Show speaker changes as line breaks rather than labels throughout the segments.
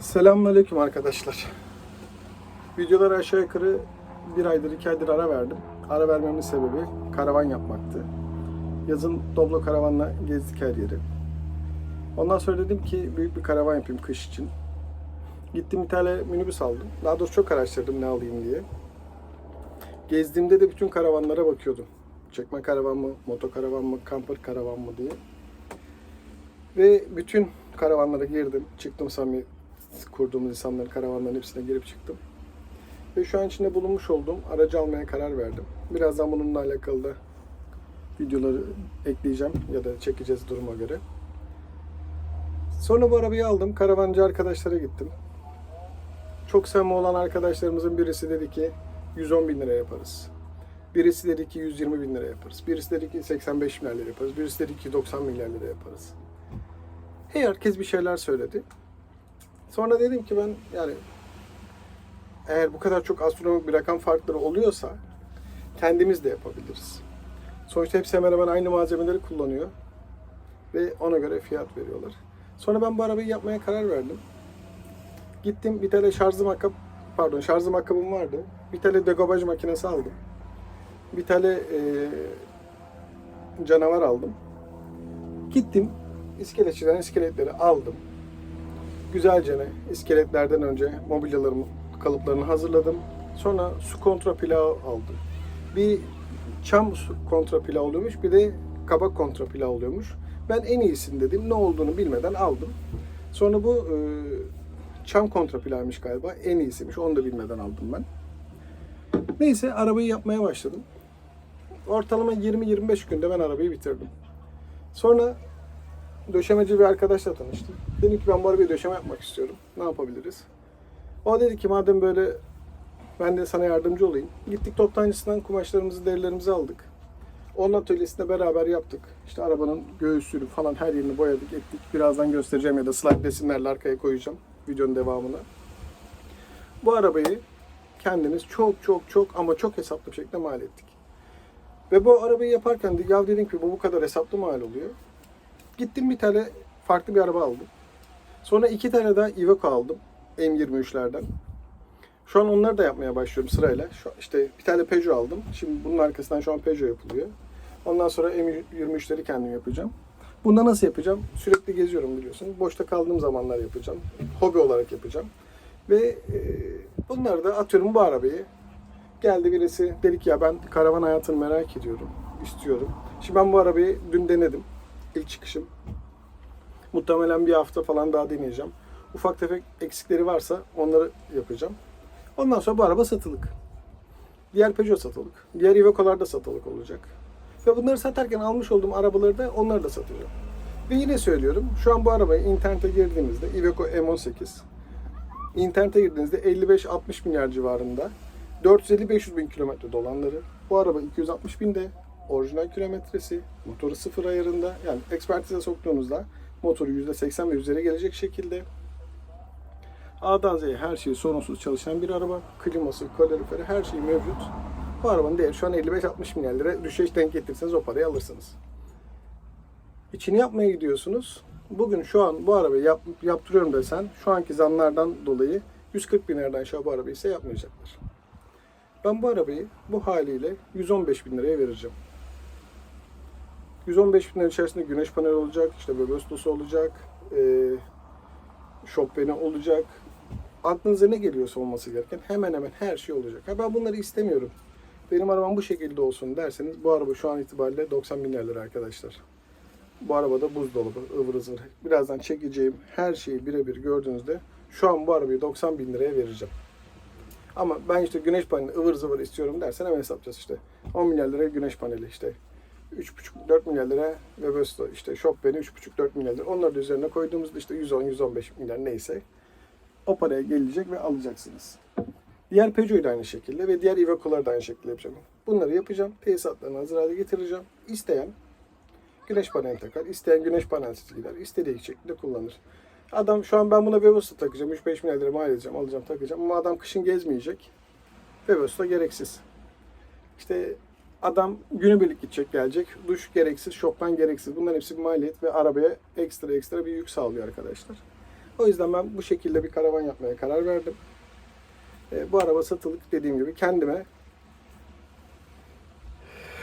Selamünaleyküm arkadaşlar. Videoları aşağı yukarı bir aydır, iki aydır ara verdim. Ara vermemin sebebi karavan yapmaktı. Yazın Doblo karavanla gezdik her yeri. Ondan sonra dedim ki büyük bir karavan yapayım kış için. Gittim bir tane minibüs aldım. Daha doğrusu çok araştırdım ne alayım diye. Gezdiğimde de bütün karavanlara bakıyordum. Çekme karavan mı, moto karavan mı, kamper karavan mı diye. Ve bütün karavanlara girdim. Çıktım samimi kurduğumuz insanların karavanların hepsine girip çıktım. Ve şu an içinde bulunmuş olduğum aracı almaya karar verdim. Birazdan bununla alakalı da videoları ekleyeceğim ya da çekeceğiz duruma göre. Sonra bu arabayı aldım. Karavancı arkadaşlara gittim. Çok samimi olan arkadaşlarımızın birisi dedi ki 110 bin lira yaparız. Birisi dedi ki 120 bin lira yaparız. Birisi dedi ki 85 milyar lira yaparız. Birisi dedi ki 90 milyar lira yaparız. Hey herkes bir şeyler söyledi. Sonra dedim ki ben yani eğer bu kadar çok astronomik bir rakam farkları oluyorsa kendimiz de yapabiliriz. Sonuçta hepsi hemen hemen aynı malzemeleri kullanıyor ve ona göre fiyat veriyorlar. Sonra ben bu arabayı yapmaya karar verdim. Gittim bir tane şarjlı makkap, pardon şarjlı makkabım vardı. Bir tane degobaj makinesi aldım. Bir tane eee, canavar aldım. Gittim iskeletçiden iskeletleri aldım. Güzelce ne, iskeletlerden önce mobilyalarımın kalıplarını hazırladım. Sonra su kontra plağı aldım. Bir çam su kontra plağı oluyormuş, bir de kabak kontra plağı oluyormuş. Ben en iyisini dedim, ne olduğunu bilmeden aldım. Sonra bu e, çam kontra plağıymış galiba, en iyisiymiş, onu da bilmeden aldım ben. Neyse arabayı yapmaya başladım. Ortalama 20-25 günde ben arabayı bitirdim. Sonra döşemeci bir arkadaşla tanıştım. Dedim ki ben bu arabaya döşeme yapmak istiyorum. Ne yapabiliriz? O dedi ki madem böyle ben de sana yardımcı olayım. Gittik toptancısından kumaşlarımızı, derilerimizi aldık. Onun atölyesinde beraber yaptık. İşte arabanın göğüsünü falan her yerini boyadık, ettik. Birazdan göstereceğim ya da slide resimlerle arkaya koyacağım videonun devamını. Bu arabayı kendimiz çok çok çok ama çok hesaplı bir şekilde mal ettik. Ve bu arabayı yaparken de ya dedim ki bu bu kadar hesaplı mal oluyor. Gittim bir tane farklı bir araba aldım. Sonra iki tane daha Iveco aldım. M23'lerden. Şu an onları da yapmaya başlıyorum sırayla. Şu, işte bir tane Peugeot aldım. Şimdi bunun arkasından şu an Peugeot yapılıyor. Ondan sonra M23'leri kendim yapacağım. Bunda nasıl yapacağım? Sürekli geziyorum biliyorsun. Boşta kaldığım zamanlar yapacağım. Hobi olarak yapacağım. Ve e, bunları da atıyorum bu arabayı. Geldi birisi dedi ki ya ben karavan hayatını merak ediyorum. istiyorum. Şimdi ben bu arabayı dün denedim. İlk çıkışım. Muhtemelen bir hafta falan daha deneyeceğim. Ufak tefek eksikleri varsa onları yapacağım. Ondan sonra bu araba satılık. Diğer Peugeot satılık. Diğer Iveco'lar da satılık olacak. Ve bunları satarken almış olduğum arabaları da onları da satacağım. Ve yine söylüyorum. Şu an bu arabayı internete girdiğinizde Iveco M18 internete girdiğinizde 55-60 milyar civarında 450-500 bin kilometre dolanları. Bu araba 260 binde orijinal kilometresi, motoru sıfır ayarında yani ekspertize soktuğunuzda motoru %80 ve üzeri gelecek şekilde A'dan Z'ye her şeyi sorunsuz çalışan bir araba. Kliması, kaloriferi her şey mevcut. Bu arabanın değeri şu an 55-60 milyar lira. Düşeş denk getirirseniz o parayı alırsınız. İçini yapmaya gidiyorsunuz. Bugün şu an bu arabayı yap, yaptırıyorum desen şu anki zamlardan dolayı 140 bin liradan aşağı bu arabayı ise yapmayacaklar. Ben bu arabayı bu haliyle 115 bin liraya vereceğim. 115 bin içerisinde güneş paneli olacak, işte beböstosu olacak, e, şopbeni olacak. Aklınıza ne geliyorsa olması gereken hemen hemen her şey olacak. Ha ben bunları istemiyorum. Benim arabam bu şekilde olsun derseniz bu araba şu an itibariyle 90 milyar lira arkadaşlar. Bu arabada buzdolabı, ıvır zıvır. Birazdan çekeceğim her şeyi birebir gördüğünüzde şu an bu arabayı 90 bin liraya vereceğim. Ama ben işte güneş paneli ıvır zıvır istiyorum dersen hemen hesaplayacağız işte. 10 milyar lira güneş paneli işte. 3,5-4 milyar lira Webesto işte Shopbeni 3,5-4 milyar lira. Onları da üzerine koyduğumuzda işte 110-115 milyar neyse o paraya gelecek ve alacaksınız. Diğer Peugeot'u da aynı şekilde ve diğer Iveco'ları da aynı şekilde yapacağım. Bunları yapacağım. Tesisatlarını hazır hale getireceğim. İsteyen güneş paneli takar. isteyen güneş panelsiz gider. istediği şekilde kullanır. Adam şu an ben buna Webesto takacağım. 3-5 milyar lira mal edeceğim. Alacağım takacağım. Ama adam kışın gezmeyecek. Webesto gereksiz. İşte adam günübirlik gidecek gelecek. Duş gereksiz, şopman gereksiz. Bunların hepsi bir maliyet ve arabaya ekstra ekstra bir yük sağlıyor arkadaşlar. O yüzden ben bu şekilde bir karavan yapmaya karar verdim. E, bu araba satılık dediğim gibi kendime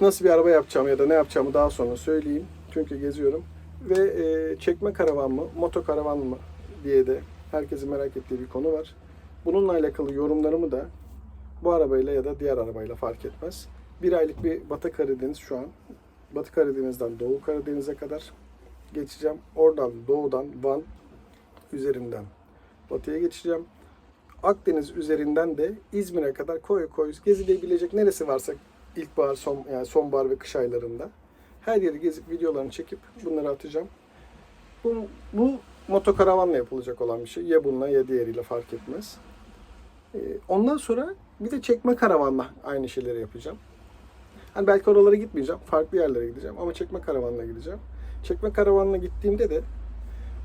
nasıl bir araba yapacağımı ya da ne yapacağımı daha sonra söyleyeyim. Çünkü geziyorum. Ve e, çekme karavan mı, moto karavan mı diye de herkesin merak ettiği bir konu var. Bununla alakalı yorumlarımı da bu arabayla ya da diğer arabayla fark etmez. Bir aylık bir Batı Karadeniz şu an. Batı Karadeniz'den Doğu Karadeniz'e kadar geçeceğim. Oradan doğudan Van üzerinden batıya geçeceğim. Akdeniz üzerinden de İzmir'e kadar koy koy gezilebilecek neresi varsa ilkbahar, son, yani sonbahar ve kış aylarında her yeri gezip videolarını çekip bunları atacağım. Bu, bu motokaravanla yapılacak olan bir şey. Ya bununla ya diğeriyle fark etmez. Ee, ondan sonra bir de çekme karavanla aynı şeyleri yapacağım. Hani belki oralara gitmeyeceğim. Farklı yerlere gideceğim ama çekme karavanla gideceğim. Çekme karavanla gittiğimde de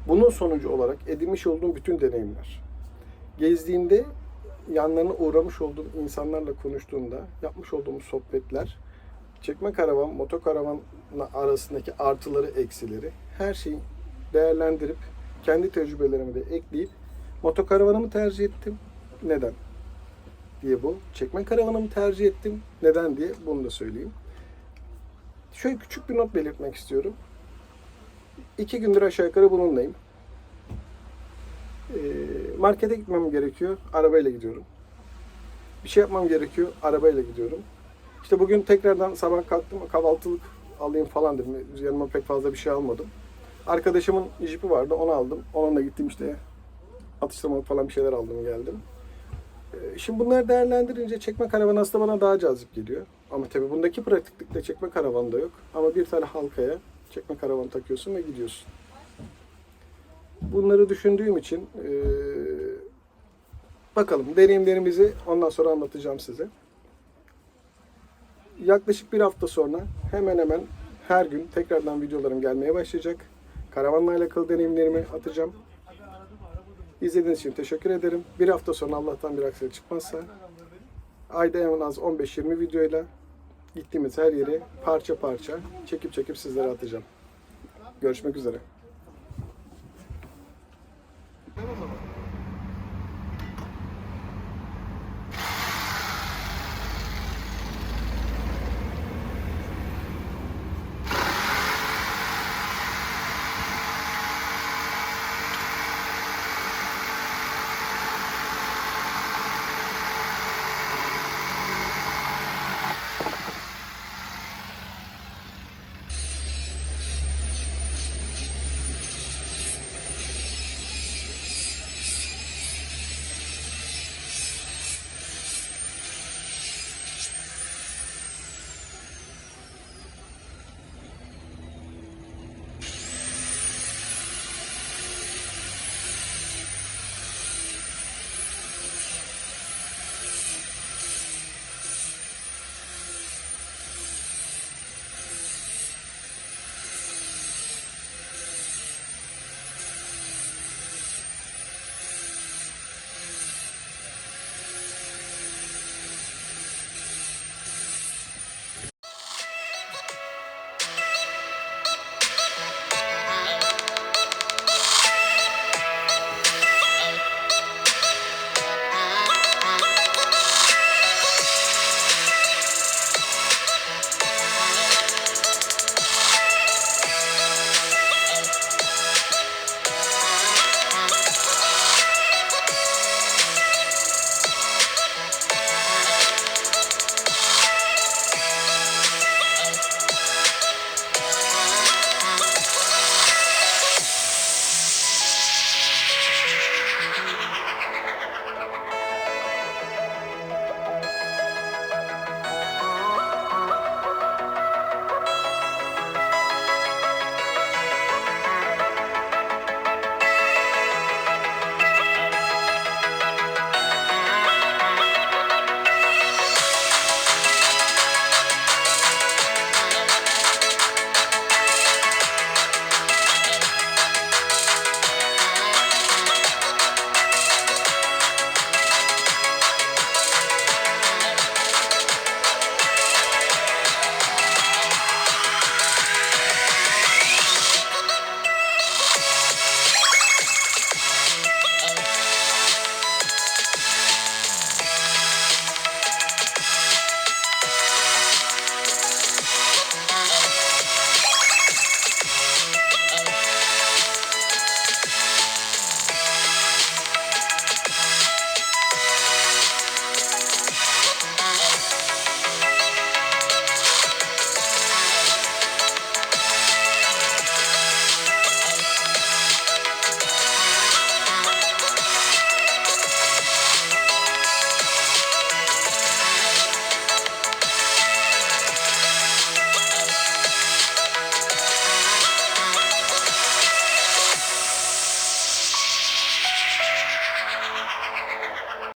bunun sonucu olarak edinmiş olduğum bütün deneyimler. Gezdiğimde yanlarına uğramış olduğum insanlarla konuştuğumda yapmış olduğum sohbetler, çekme karavan, motokaravan arasındaki artıları, eksileri her şeyi değerlendirip kendi tecrübelerimi de ekleyip motokaravanımı tercih ettim. Neden? Diye bu. Çekme karavanımı tercih ettim. Neden diye bunu da söyleyeyim. Şöyle küçük bir not belirtmek istiyorum. İki gündür aşağı yukarı bununlayım. Ee, markete gitmem gerekiyor. Arabayla gidiyorum. Bir şey yapmam gerekiyor. Arabayla gidiyorum. İşte bugün tekrardan sabah kalktım kahvaltılık alayım falan dedim. Yanıma pek fazla bir şey almadım. Arkadaşımın jipi vardı onu aldım. Onunla gittim işte atıştırmalık falan bir şeyler aldım geldim. Ee, Şimdi bunları değerlendirince çekme karavan aslında bana daha cazip geliyor. Ama tabii bundaki pratiklikte çekme karavan da yok. Ama bir tane halkaya çekme karavan takıyorsun ve gidiyorsun. Bunları düşündüğüm için eee, bakalım deneyimlerimizi ondan sonra anlatacağım size. Yaklaşık bir hafta sonra hemen hemen her gün tekrardan videolarım gelmeye başlayacak. Karavanla alakalı deneyimlerimi atacağım. İzlediğiniz için teşekkür ederim. Bir hafta sonra Allah'tan bir aksilik çıkmazsa ayda en az 15-20 videoyla gittiğimiz her yeri parça parça çekip çekip sizlere atacağım. Görüşmek üzere.